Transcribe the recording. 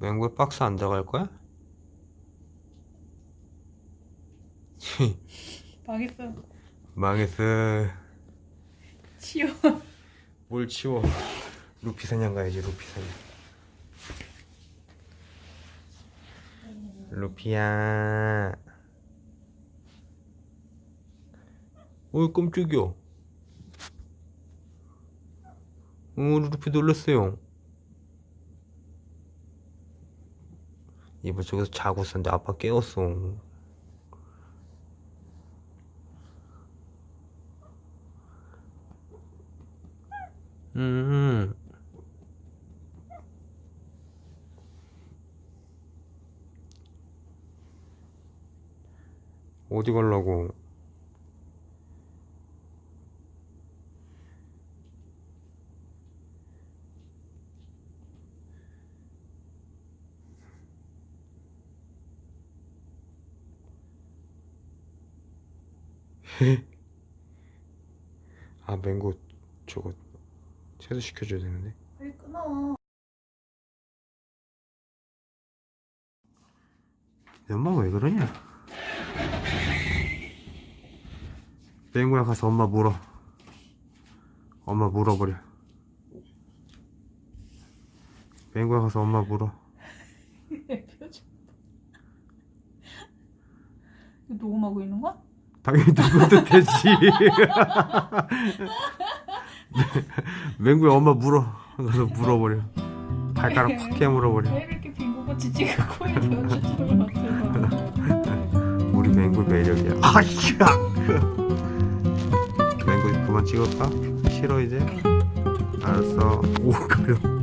맹구에 박스 안 들어갈 거야? 망했어. 망했어. 치워. 뭘 치워? 루피 사냥 가야지 루피 사냥. 루피야. 어이 깜짝이야. 어, 루피 놀랐어요. 이번 쪽에서 자고 있었는데 아빠 깨웠어. 음. 어디 가려고? 아, 맹고 저거 채소시켜줘야 되는데. 빨리 끊어. 엄마 왜 그러냐? 맹구야 가서 엄마 물어. 엄마 물어버려. 맹구야 가서 엄마 물어. 표정. 녹음하고 있는 거야? 당연히 누구도 되지. 맹구야 엄마 물어. 가서 물어버려. 발가락 팍 깨물어버려. 왜 이렇게 빙고같이 코에 못해? 우리 맹구 매력이야. 아이야. 맹구 그만 찍을까? 싫어 이제? 알았어. 오 가려.